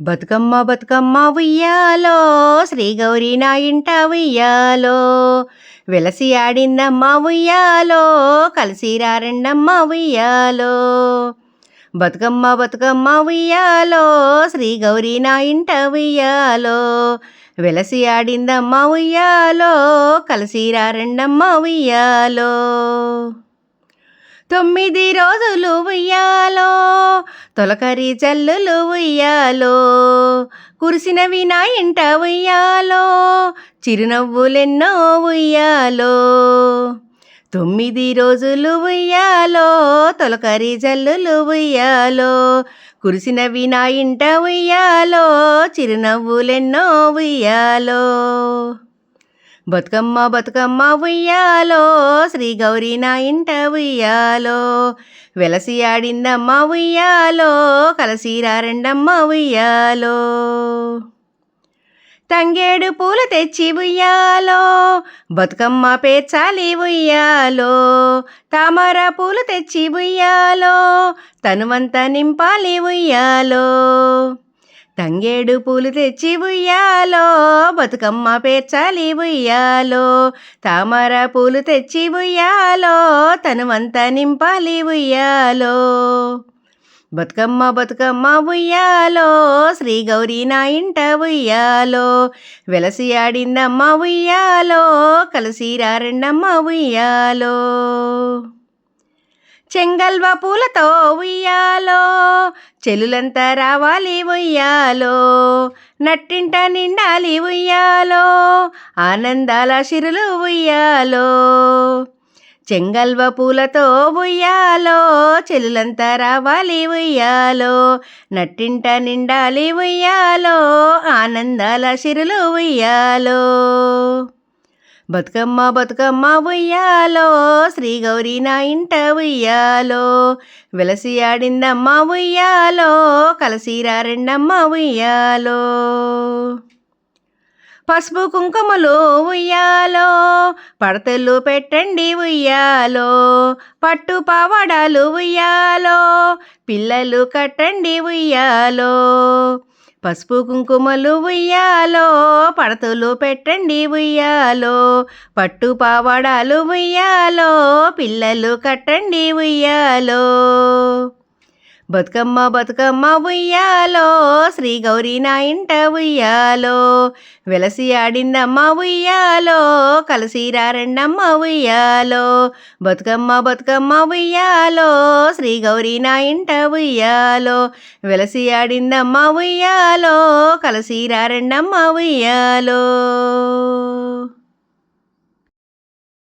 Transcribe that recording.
బతుకమ్మ బతుకమ్మ ఉయ్యాలో శ్రీ గౌరీ నా ఇంట ఉయ్యాలో. వెలసి ఆడిందమ్మ ఉయ్యాలో కలిసి రారండమ్మ ఉయ్యాలో. బతుకమ్మ బతుకమ్మ ఉయ్యాలో శ్రీ గౌరీ నా ఇంట ఉయ్యాలో. వెలసి ఆడిందమ్మ ఉయ్యాలో కలిసి రారండమ్మ ఉయ్యాలో. తొమ్మిది రోజులు ఉయ్యాలో తొలకరి జల్లులు ఉయ్యాలో కురిసినవి నా ఇంట ఉయ్యాలో చిరునవ్వులెన్నో ఉయ్యాలో. తొమ్మిది రోజులు ఉయ్యాలో తొలకరి జల్లులు ఉయ్యాలో కురిసినవి నా ఇంట ఉయ్యాలో చిరునవ్వులెన్నో ఉయ్యాలో. బతుకమ్మ బతుకమ్మ ఉయ్యాలో శ్రీ గౌరీ నా ఇంట ఉయ్యాలో. వెలసి ఆడిందమ్మ ఉయ్యాలో కలసి రారండమ్మ ఉయ్యాలో. తంగేడు పూలు తెచ్చి ఉయ్యాలో బతుకమ్మ పేర్చాలి ఉయ్యాలో. తామర పూలు తెచ్చి ఉయ్యాలో తనువంత నింపాలి ఉయ్యాలో. తంగేడు పూలు తెచ్చి ఉయ్యాలో బతుకమ్మ పేర్చాలి ఉయ్యాలో. తామర పూలు తెచ్చి ఉయ్యాలో తనువంతా నింపాలి ఉయ్యాలో. బతుకమ్మ బతుకమ్మ ఉయ్యాలో శ్రీ గౌరీ నా ఇంట ఉయ్యాలో. వెలసి ఆడిందమ్మ ఉయ్యాలో కలిసి రారండమ్మ ఉయ్యాలో. చెంగల్వ పూలతో ఉయ్యాలో చెలులంతా రావాలి ఉయ్యాలో. నట్టింట నిండాలి ఉయ్యాలో ఆనందాల శిరులు ఉయ్యాలో. చెంగల్వ పూలతో ఉయ్యాలో చెలులంతా రావాలి ఉయ్యాలో. నట్టింట నిండాలి ఉయ్యాలో ఆనందాల శిరులు ఉయ్యాలో. బతుకమ్మ బతుకమ్మ ఉయ్యాలో శ్రీ గౌరీ నా ఇంట ఉయ్యాలో. వెలసి ఆడిందమ్మ ఉయ్యాలో కలసి రెండమ్మ ఉయ్యాలో. పసుపు కుంకుమలు ఉయ్యాలో పడతలు పెట్టండి ఉయ్యాలో. పట్టు పావడాలు ఉయ్యాలో పిల్లలు కట్టండి ఉయ్యాలో. పసుపు కుంకుమలు ఉయ్యాలో పడతలు పెట్టండి ఉయ్యాలో పట్టు పావడాలు ఉయ్యాలో పిల్లలు కట్టండి ఉయ్యాలో. బతుకమ్మ బతుకమ్మ ఉయ్యాలో శ్రీ గౌరీ నా ఇంట ఉయ్యాలో. వెలసి ఆడిందమ్మ ఉయ్యాలో కలిసి రారండమ్మ ఉయ్యాలో. బతుకమ్మ బతుకమ్మ ఉయ్యాలో శ్రీ గౌరీ నా ఇంట ఉయ్యాలో. వెలసి ఆడిందమ్మ ఉయ్యాలో కలిసి రారండమ్మ ఉయ్యాలో.